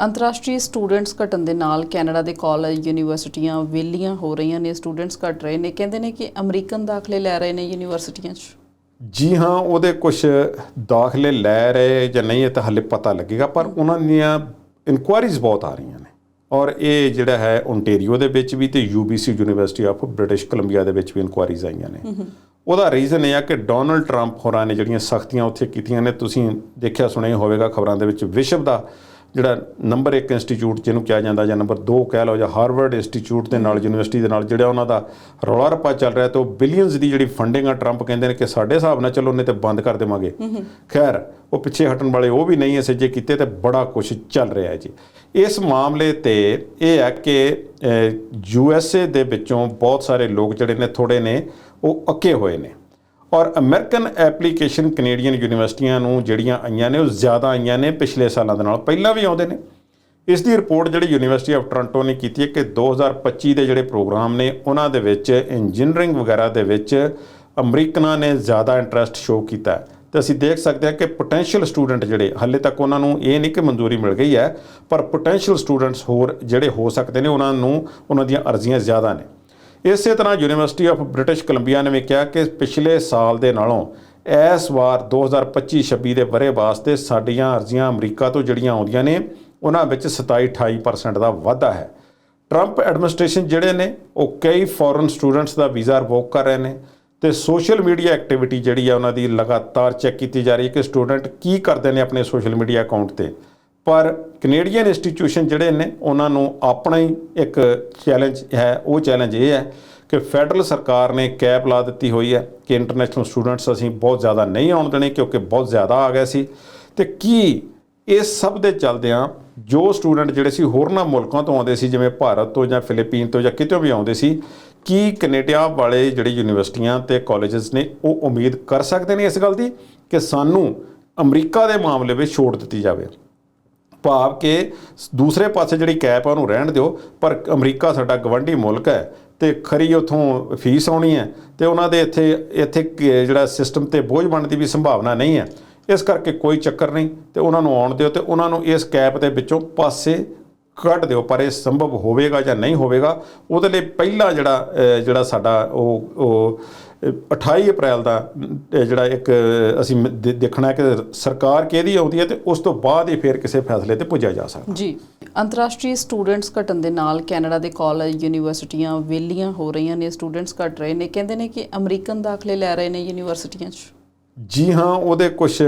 ਅੰਤਰਰਾਸ਼ਟਰੀ ਸਟੂਡੈਂਟਸ ਘਟਣ ਦੇ ਨਾਲ ਕੈਨੇਡਾ ਦੇ ਕਾਲਜ ਯੂਨੀਵਰਸਿਟੀਆਂ ਵਿਹਲੀਆਂ ਹੋ ਰਹੀਆਂ ਨੇ ਸਟੂਡੈਂਟਸ ਘਟ ਰਹੇ ਨੇ। ਕਹਿੰਦੇ ਨੇ ਕਿ ਅਮਰੀਕਨ ਦਾਖਲੇ ਲੈ ਰਹੇ ਨੇ ਯੂਨੀਵਰਸਿਟੀਆਂ 'ਚ। ਜੀ ਹਾਂ ਉਹਦੇ ਕੁਝ ਦਾਖਲੇ ਲੈ ਰਹੇ ਜਾਂ ਨਹੀਂ ਇਹ ਤਾਂ ਹਲੇ ਪਤਾ ਲੱਗੇਗਾ ਪਰ ਉਹਨਾਂ ਦੀਆਂ ਇਨਕੁਆਇਰੀਜ਼ ਬਹੁਤ ਆ ਰਹੀਆਂ ਨੇ। ਔਰ ਇਹ ਜਿਹੜਾ ਹੈ ਓਨਟਾਰੀਓ ਦੇ ਵਿੱਚ ਵੀ ਤੇ UBC University of British Columbia ਦੇ ਵਿੱਚ ਵੀ ਇਨਕੁਆਇਰੀਜ਼ ਆਈਆਂ ਨੇ। ਉਹਦਾ ਰੀਜ਼ਨ ਇਹ ਆ ਕਿ ਡੋਨਲਡ ਟਰੰਪ ਹੋਰਾਂ ਨੇ ਜਿਹੜੀਆਂ ਸਖਤੀਆਂ ਉੱਥੇ ਕੀਤੀਆਂ ਨੇ ਤੁਸੀਂ ਦੇਖਿਆ ਸੁਣਿਆ ਹੋਵੇਗਾ ਖਬਰਾਂ ਦੇ ਵਿੱਚ ਵਿਸ਼ਵ ਦਾ ਜਿਹੜਾ ਨੰਬਰ 1 ਇੰਸਟੀਚਿਊਟ ਜਿਹਨੂੰ ਕਿਹਾ ਜਾਂਦਾ ਜਾਂ ਨੰਬਰ 2 ਕਹਿ ਲਓ ਜਾਂ ਹਾਰਵਰਡ ਇੰਸਟੀਚਿਊਟ ਦੇ ਨਾਲ ਯੂਨੀਵਰਸਿਟੀ ਦੇ ਨਾਲ ਜਿਹੜਾ ਉਹਨਾਂ ਦਾ ਰੌਲਾ ਰੱਪਾ ਚੱਲ ਰਿਹਾ ਤੇ ਉਹ ਬਿਲੀਅਨਸ ਦੀ ਜਿਹੜੀ ਫੰਡਿੰਗ ਆ ਟਰੰਪ ਕਹਿੰਦੇ ਨੇ ਕਿ ਸਾਡੇ ਹਿਸਾਬ ਨਾਲ ਚਲੋ ਉਹਨੇ ਤੇ ਬੰਦ ਕਰ ਦੇਵਾਂਗੇ। ਖੈਰ ਉਹ ਪਿੱਛੇ ਹਟਣ ਵਾਲੇ ਉਹ ਵੀ ਨਹੀਂ ਐਸੇ ਜੇ ਕੀਤੇ ਤੇ ਬੜਾ ਕੁਝ ਚੱਲ ਰਿਹਾ ਹੈ ਜੀ। ਇਸ ਮਾਮਲੇ ਤੇ ਇਹ ਹੈ ਕਿ ਯੂ ਐਸ ਏ ਦੇ ਵਿੱਚੋਂ ਬਹੁਤ ਸਾਰੇ ਲੋਕ ਜਿਹੜੇ ਨੇ ਥੋੜੇ ਨੇ ਉਹ ਅੱਕੇ ਹੋਏ ਨੇ। ਔਰ ਅਮਰੀਕਨ ਐਪਲੀਕੇਸ਼ਨ ਕੈਨੇਡੀਅਨ ਯੂਨੀਵਰਸਿਟੀਆਂ ਨੂੰ ਜਿਹੜੀਆਂ ਆਈਆਂ ਨੇ, ਉਹ ਜ਼ਿਆਦਾ ਆਈਆਂ ਨੇ ਪਿਛਲੇ ਸਾਲਾਂ ਦੇ ਨਾਲ। ਪਹਿਲਾਂ ਵੀ ਆਉਂਦੇ ਨੇ। ਇਸ ਦੀ ਰਿਪੋਰਟ ਜਿਹੜੀ ਯੂਨੀਵਰਸਿਟੀ ਆਫ ਟੋਰਾਂਟੋ ਨੇ ਕੀਤੀ ਹੈ ਕਿ 2025 ਦੇ ਜਿਹੜੇ ਪ੍ਰੋਗਰਾਮ ਨੇ, ਉਹਨਾਂ ਦੇ ਵਿੱਚ ਇੰਜੀਨੀਅਰਿੰਗ ਵਗੈਰਾ ਦੇ ਵਿੱਚ ਅਮਰੀਕਨਾਂ ਨੇ ਜ਼ਿਆਦਾ ਇੰਟਰਸਟ ਸ਼ੋਅ ਕੀਤਾ ਹੈ। ਤੇ ਅਸੀਂ ਦੇਖ ਸਕਦੇ ਹਾਂ ਕਿ ਪੋਟੈਂਸ਼ੀਅਲ ਸਟੂਡੈਂਟ ਜਿਹੜੇ, ਹਾਲੇ ਤੱਕ ਉਹਨਾਂ ਨੂੰ ਇਹ ਨਹੀਂ ਕਿ ਮਨਜ਼ੂਰੀ ਮਿਲ ਗਈ ਹੈ, ਪਰ ਪੋਟੈਂਸ਼ੀਅਲ ਸਟੂਡੈਂਟਸ ਹੋਰ ਜਿਹੜੇ ਹੋ ਸਕਦੇ ਨੇ, ਉਹਨਾਂ ਨੂੰ, ਉਹਨਾਂ ਦੀਆਂ ਅਰਜ਼ੀਆਂ ਜ਼ਿਆਦਾ ਨੇ। ਇਸੇ ਤਰ੍ਹਾਂ ਯੂਨੀਵਰਸਿਟੀ ਆਫ ਬ੍ਰਿਟਿਸ਼ ਕੋਲੰਬੀਆ ਨੇ ਵੀ ਕਿਹਾ ਕਿ ਪਿਛਲੇ ਸਾਲ ਦੇ ਨਾਲੋਂ ਇਸ ਵਾਰ 2025-26 ਦੇ ਬਰੇ ਵਾਸਤੇ ਸਾਡੀਆਂ ਅਰਜ਼ੀਆਂ ਅਮਰੀਕਾ ਤੋਂ ਜਿਹੜੀਆਂ ਆਉਂਦੀਆਂ ਨੇ, ਉਹਨਾਂ ਵਿੱਚ 27-28% ਦਾ ਵਾਧਾ ਹੈ। ਟਰੰਪ ਐਡਮਿਨਿਸਟ੍ਰੇਸ਼ਨ ਜਿਹੜੇ ਨੇ, ਉਹ ਕਈ ਫੋਰਨ ਸਟੂਡੈਂਟਸ ਦਾ ਵੀਜ਼ਾ ਰਿਵੋਕ ਕਰ ਰਹੇ ਨੇ ਤੇ ਸੋਸ਼ਲ ਮੀਡੀਆ ਐਕਟੀਵਿਟੀ ਜਿਹੜੀ ਆ, ਉਹਨਾਂ ਦੀ ਲਗਾਤਾਰ ਚੈੱਕ ਕੀਤੀ ਜਾ ਰਹੀ ਹੈ ਕਿ ਸਟੂਡੈਂਟ ਕੀ ਕਰਦੇ ਨੇ ਆਪਣੇ ਸੋਸ਼ਲ ਮੀਡੀਆ ਅਕਾਊਂਟ ਤੇ। ਪਰ ਕੈਨੇਡੀਅਨ ਇੰਸਟੀਟਿਊਸ਼ਨ ਜਿਹੜੇ ਨੇ, ਉਹਨਾਂ ਨੂੰ ਆਪਣਾ ਹੀ ਇੱਕ ਚੈਲੰਜ ਹੈ, ਉਹ ਚੈਲੰਜ ਇਹ ਹੈ ਕਿ ਫੈਡਰਲ ਸਰਕਾਰ ਨੇ ਕੈਪ ਲਾ ਦਿੱਤੀ ਹੋਈ ਹੈ ਕਿ ਇੰਟਰਨੈਸ਼ਨਲ ਸਟੂਡੈਂਟਸ ਅਸੀਂ ਬਹੁਤ ਜ਼ਿਆਦਾ ਨਹੀਂ ਆਉਣ ਦੇਣੇ ਕਿਉਂਕਿ ਬਹੁਤ ਜ਼ਿਆਦਾ ਆ ਗਏ ਸੀ। ਤੇ ਕੀ ਇਸ ਸਭ ਦੇ ਚੱਲਦਿਆਂ ਜੋ ਸਟੂਡੈਂਟ ਜਿਹੜੇ ਸੀ, ਹੋਰਨਾਂ ਮੁਲਕਾਂ ਤੋਂ ਆਉਂਦੇ ਸੀ, ਜਿਵੇਂ ਭਾਰਤ ਤੋਂ ਜਾਂ ਫਿਲੀਪੀਨ ਤੋਂ ਜਾਂ ਕਿਤੋਂ ਵੀ ਆਉਂਦੇ ਸੀ, ਕੀ ਕੈਨੇਡਾ ਵਾਲੇ ਜਿਹੜੇ ਯੂਨੀਵਰਸਿਟੀਆਂ ਤੇ ਕਾਲਜਸ ਨੇ, ਉਹ ਉਮੀਦ ਕਰ ਸਕਦੇ ਨੇ ਇਸ ਗੱਲ ਦੀ ਕਿ ਸਾਨੂੰ ਅਮਰੀਕਾ ਦੇ ਮਾਮਲੇ ਵਿੱਚ ਛੋੜ ਦਿੱਤੀ ਜਾਵੇ? ਭਾਵ ਕਿ ਦੂਸਰੇ ਪਾਸੇ ਜਿਹੜੀ ਕੈਪ ਆ, ਉਹਨੂੰ ਰਹਿਣ ਦਿਓ। ਪਰ ਅਮਰੀਕਾ ਸਾਡਾ ਗਵੰਡੀ ਮੁਲਕ ਹੈ ਤੇ ਖਰੀ ਉਥੋਂ ਫੀਸ ਆਉਣੀ ਹੈ ਤੇ ਉਹਨਾਂ ਦੇ ਇੱਥੇ ਇੱਥੇ ਜਿਹੜਾ ਸਿਸਟਮ ਤੇ ਬੋਝ ਬਣਨ ਦੀ ਵੀ ਸੰਭਾਵਨਾ ਨਹੀਂ ਹੈ। ਇਸ ਕਰਕੇ ਕੋਈ ਚੱਕਰ ਨਹੀਂ ਤੇ ਉਹਨਾਂ ਨੂੰ ਆਉਣ ਦਿਓ ਤੇ ਉਹਨਾਂ ਨੂੰ ਇਸ ਕੈਪ ਦੇ ਵਿੱਚੋਂ ਪਾਸੇ ਕੱਢ ਦਿਓ ਪਰ ਇਹ ਸੰਭਵ ਹੋਵੇਗਾ ਜਾਂ ਨਹੀਂ ਹੋਵੇਗਾ ਉਹਦੇ ਲਈ ਪਹਿਲਾ ਜਿਹੜਾ ਜਿਹੜਾ ਸਾਡਾ ਉਹ ਉਹ ਅਹ, 28 ਅਪ੍ਰੈਲ ਦਾ ਜਿਹੜਾ ਇੱਕ ਅਸੀਂ ਦੇਖਣਾ ਹੈ ਕਿ ਸਰਕਾਰ ਕਿਹਦੀ ਆਉਂਦੀ ਹੈ ਤੇ ਉਸ ਤੋਂ ਬਾਅਦ ਹੀ ਫਿਰ ਕਿਸੇ ਫੈਸਲੇ ਤੇ ਪੁੱਜਿਆ ਜਾ ਸਕਦਾ। ਜੀ ਅੰਤਰਰਾਸ਼ਟਰੀ ਸਟੂਡੈਂਟਸ ਘਟਣ ਦੇ ਨਾਲ ਕੈਨੇਡਾ ਦੇ ਕਾਲਜ ਯੂਨੀਵਰਸਿਟੀਆਂ ਵਿਹਲੀਆਂ ਹੋ ਰਹੀਆਂ ਨੇ ਸਟੂਡੈਂਟਸ ਘਟ ਰਹੇ ਨੇ। ਕਹਿੰਦੇ ਨੇ ਕਿ ਅਮਰੀਕਨ ਦਾਖਲੇ ਲੈ ਰਹੇ ਨੇ ਯੂਨੀਵਰਸਿਟੀਆਂ 'ਚ। ਜੀ ਹਾਂ ਉਹਦੇ ਕੁਝ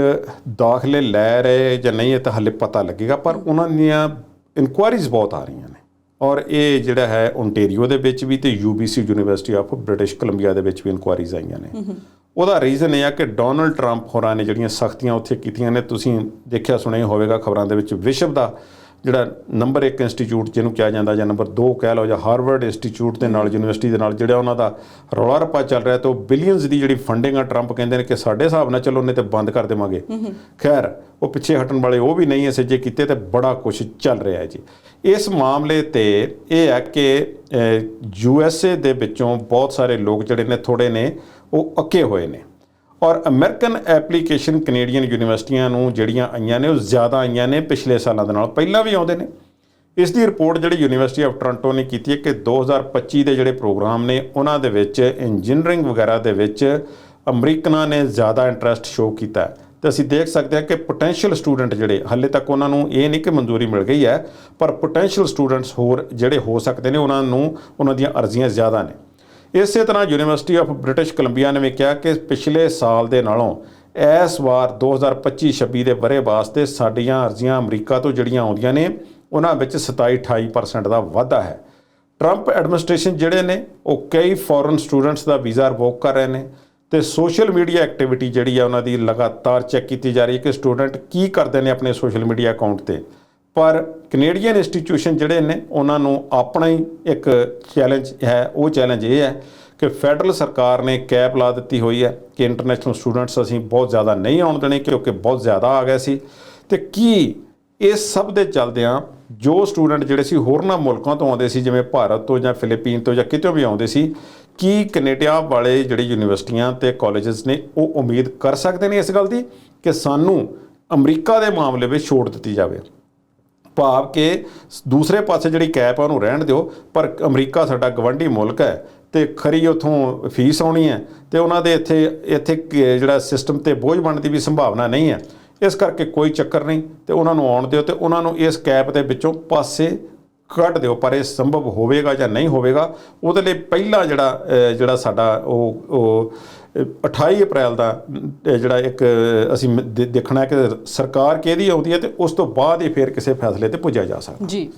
ਦਾਖਲੇ ਲੈ ਰਹੇ ਜਾਂ ਨਹੀਂ ਇਹ ਤਾਂ ਹਲੇ ਪਤਾ ਲੱਗੇਗਾ ਪਰ ਉਹਨਾਂ ਦੀਆਂ ਇਨਕੁਆਇਰੀਜ਼ ਬਹੁਤ ਆ ਰਹੀਆਂ ਨੇ। ਔਰ ਇਹ ਜਿਹੜਾ ਹੈ ਓਨਟਾਰੀਓ ਦੇ ਵਿੱਚ ਵੀ ਤੇ UBC University of British Columbia ਦੇ ਵਿੱਚ ਵੀ ਇਨਕੁਆਇਰੀਜ਼ ਆਈਆਂ ਨੇ। ਉਹਦਾ ਰੀਜ਼ਨ ਇਹ ਆ ਕਿ ਡੋਨਲਡ ਟਰੰਪ ਹੋਰਾਂ ਨੇ ਜਿਹੜੀਆਂ ਸਖਤੀਆਂ ਉੱਥੇ ਕੀਤੀਆਂ ਨੇ ਤੁਸੀਂ ਦੇਖਿਆ ਸੁਣਿਆ ਹੋਵੇਗਾ ਖਬਰਾਂ ਦੇ ਵਿੱਚ ਵਿਸ਼ਵ ਦਾ ਜਿਹੜਾ ਨੰਬਰ 1 ਇੰਸਟੀਚਿਊਟ ਜਿਹਨੂੰ ਕਿਹਾ ਜਾਂਦਾ ਜਾਂ ਨੰਬਰ 2 ਕਹਿ ਲਓ ਜਾਂ ਹਾਰਵਰਡ ਇੰਸਟੀਚਿਊਟ ਦੇ ਨਾਲ ਯੂਨੀਵਰਸਿਟੀ ਦੇ ਨਾਲ ਜਿਹੜਾ ਉਹਨਾਂ ਦਾ ਰੌਲਾ ਰੱਪਾ ਚੱਲ ਰਿਹਾ ਤੇ ਉਹ ਬਿਲੀਅਨਸ ਦੀ ਜਿਹੜੀ ਫੰਡਿੰਗ ਆ ਟਰੰਪ ਕਹਿੰਦੇ ਨੇ ਕਿ ਸਾਡੇ ਹਿਸਾਬ ਨਾਲ ਚਲੋ ਉਹਨੇ ਤੇ ਬੰਦ ਕਰ ਦੇਵਾਂਗੇ। ਖੈਰ ਉਹ ਪਿੱਛੇ ਹਟਣ ਵਾਲੇ ਉਹ ਵੀ ਨਹੀਂ ਐਸੇ ਜੇ ਕੀਤੇ ਤੇ ਬੜਾ ਕੁਝ ਚੱਲ ਰਿਹਾ ਹੈ ਜੀ। ਇਸ ਮਾਮਲੇ ਤੇ ਇਹ ਹੈ ਕਿ ਯੂ ਐਸ ਏ ਦੇ ਵਿੱਚੋਂ ਬਹੁਤ ਸਾਰੇ ਲੋਕ ਜਿਹੜੇ ਨੇ ਥੋੜੇ ਨੇ ਉਹ ਅੱਕੇ ਹੋਏ ਨੇ। ਔਰ ਅਮਰੀਕਨ ਐਪਲੀਕੇਸ਼ਨ ਕੈਨੇਡੀਅਨ ਯੂਨੀਵਰਸਿਟੀਆਂ ਨੂੰ ਜਿਹੜੀਆਂ ਆਈਆਂ ਨੇ, ਉਹ ਜ਼ਿਆਦਾ ਆਈਆਂ ਨੇ ਪਿਛਲੇ ਸਾਲਾਂ ਦੇ ਨਾਲ। ਪਹਿਲਾਂ ਵੀ ਆਉਂਦੇ ਨੇ। ਇਸ ਦੀ ਰਿਪੋਰਟ ਜਿਹੜੀ ਯੂਨੀਵਰਸਿਟੀ ਆਫ ਟੋਰਾਂਟੋ ਨੇ ਕੀਤੀ ਹੈ ਕਿ 2025 ਦੇ ਜਿਹੜੇ ਪ੍ਰੋਗਰਾਮ ਨੇ, ਉਹਨਾਂ ਦੇ ਵਿੱਚ ਇੰਜੀਨੀਅਰਿੰਗ ਵਗੈਰਾ ਦੇ ਵਿੱਚ ਅਮਰੀਕਨਾਂ ਨੇ ਜ਼ਿਆਦਾ ਇੰਟਰਸਟ ਸ਼ੋਅ ਕੀਤਾ ਹੈ। ਤੇ ਅਸੀਂ ਦੇਖ ਸਕਦੇ ਹਾਂ ਕਿ ਪੋਟੈਂਸ਼ੀਅਲ ਸਟੂਡੈਂਟ ਜਿਹੜੇ, ਹਾਲੇ ਤੱਕ ਉਹਨਾਂ ਨੂੰ ਇਹ ਨਹੀਂ ਕਿ ਮਨਜ਼ੂਰੀ ਮਿਲ ਗਈ ਹੈ, ਪਰ ਪੋਟੈਂਸ਼ੀਅਲ ਸਟੂਡੈਂਟਸ ਹੋਰ ਜਿਹੜੇ ਹੋ ਸਕਦੇ ਨੇ, ਉਹਨਾਂ ਨੂੰ ਉਹਨਾਂ ਦੀਆਂ ਅਰਜ਼ੀਆਂ ਜ਼ਿਆਦਾ ਨੇ। ਇਸੇ ਤਰ੍ਹਾਂ ਯੂਨੀਵਰਸਿਟੀ ਆਫ ਬ੍ਰਿਟਿਸ਼ ਕੋਲੰਬੀਆ ਨੇ ਵੀ ਕਿਹਾ ਕਿ ਪਿਛਲੇ ਸਾਲ ਦੇ ਨਾਲੋਂ ਇਸ ਵਾਰ 2025-26 ਦੇ ਬਰੇ ਵਾਸਤੇ ਸਾਡੀਆਂ ਅਰਜ਼ੀਆਂ ਅਮਰੀਕਾ ਤੋਂ ਜਿਹੜੀਆਂ ਆਉਂਦੀਆਂ ਨੇ, ਉਹਨਾਂ ਵਿੱਚ 27-28% ਦਾ ਵਾਧਾ ਹੈ। ਟਰੰਪ ਐਡਮਿਨਿਸਟ੍ਰੇਸ਼ਨ ਜਿਹੜੇ ਨੇ, ਉਹ ਕਈ ਫੋਰਨ ਸਟੂਡੈਂਟਸ ਦਾ ਵੀਜ਼ਾ ਰਿਵੋਕ ਕਰ ਰਹੇ ਨੇ ਤੇ ਸੋਸ਼ਲ ਮੀਡੀਆ ਐਕਟੀਵਿਟੀ ਜਿਹੜੀ ਆ ਉਹਨਾਂ ਦੀ ਲਗਾਤਾਰ ਚੈੱਕ ਕੀਤੀ ਜਾ ਰਹੀ ਹੈ ਕਿ ਸਟੂਡੈਂਟ ਕੀ ਕਰਦੇ ਨੇ ਆਪਣੇ ਸੋਸ਼ਲ ਮੀਡੀਆ ਅਕਾਊਂਟ ਤੇ। ਪਰ ਕੈਨੇਡੀਅਨ ਇੰਸਟੀਟਿਊਸ਼ਨ ਜਿਹੜੇ ਨੇ, ਉਹਨਾਂ ਨੂੰ ਆਪਣਾ ਹੀ ਇੱਕ ਚੈਲੰਜ ਹੈ, ਉਹ ਚੈਲੰਜ ਇਹ ਹੈ ਕਿ ਫੈਡਰਲ ਸਰਕਾਰ ਨੇ ਕੈਪ ਲਾ ਦਿੱਤੀ ਹੋਈ ਹੈ ਕਿ ਇੰਟਰਨੈਸ਼ਨਲ ਸਟੂਡੈਂਟਸ ਅਸੀਂ ਬਹੁਤ ਜ਼ਿਆਦਾ ਨਹੀਂ ਆਉਣ ਦੇਣੇ ਕਿਉਂਕਿ ਬਹੁਤ ਜ਼ਿਆਦਾ ਆ ਗਏ ਸੀ। ਤੇ ਕੀ ਇਸ ਸਭ ਦੇ ਚੱਲਦਿਆਂ ਜੋ ਸਟੂਡੈਂਟ ਜਿਹੜੇ ਸੀ, ਹੋਰਨਾਂ ਮੁਲਕਾਂ ਤੋਂ ਆਉਂਦੇ ਸੀ, ਜਿਵੇਂ ਭਾਰਤ ਤੋਂ ਜਾਂ ਫਿਲੀਪੀਨ ਤੋਂ ਜਾਂ ਕਿਤੋਂ ਵੀ ਆਉਂਦੇ ਸੀ, ਕੀ ਕੈਨੇਡਾ ਵਾਲੇ ਜਿਹੜੇ ਯੂਨੀਵਰਸਿਟੀਆਂ ਤੇ ਕਾਲਜਸ ਨੇ, ਉਹ ਉਮੀਦ ਕਰ ਸਕਦੇ ਨੇ ਇਸ ਗੱਲ ਦੀ ਕਿ ਸਾਨੂੰ ਅਮਰੀਕਾ ਦੇ ਮਾਮਲੇ ਵਿੱਚ ਛੋਟ ਦਿੱਤੀ ਜਾਵੇ? ਭਾਵ ਕਿ ਦੂਸਰੇ ਪਾਸੇ ਜਿਹੜੀ ਕੈਪ ਆ, ਉਹਨੂੰ ਰਹਿਣ ਦਿਓ। ਪਰ ਅਮਰੀਕਾ ਸਾਡਾ ਗਵੰਡੀ ਮੁਲਕ ਹੈ ਤੇ ਖਰੀ ਉਥੋਂ ਫੀਸ ਆਉਣੀ ਹੈ ਤੇ ਉਹਨਾਂ ਦੇ ਇੱਥੇ ਇੱਥੇ ਜਿਹੜਾ ਸਿਸਟਮ ਤੇ ਬੋਝ ਬਣਨ ਦੀ ਵੀ ਸੰਭਾਵਨਾ ਨਹੀਂ ਹੈ। ਇਸ ਕਰਕੇ ਕੋਈ ਚੱਕਰ ਨਹੀਂ ਤੇ ਉਹਨਾਂ ਨੂੰ ਆਉਣ ਦਿਓ ਤੇ ਉਹਨਾਂ ਨੂੰ ਇਸ ਕੈਪ ਦੇ ਵਿੱਚੋਂ ਪਾਸੇ ਕੱਢ ਦਿਓ ਪਰ ਇਹ ਸੰਭਵ ਹੋਵੇਗਾ ਜਾਂ ਨਹੀਂ ਹੋਵੇਗਾ ਉਹਦੇ ਲਈ ਪਹਿਲਾ ਜਿਹੜਾ ਜਿਹੜਾ ਸਾਡਾ ਉਹ ਉਹ ਅਹ, 28 ਅਪ੍ਰੈਲ ਦਾ ਜਿਹੜਾ ਇੱਕ ਅਸੀਂ ਦੇਖਣਾ ਹੈ ਕਿ ਸਰਕਾਰ ਕਿਹਦੀ ਆਉਂਦੀ ਹੈ ਤੇ ਉਸ ਤੋਂ ਬਾਅਦ ਹੀ ਫਿਰ ਕਿਸੇ ਫੈਸਲੇ ਤੇ ਪੁੱਜਿਆ ਜਾ ਸਕਦਾ। ਜੀ।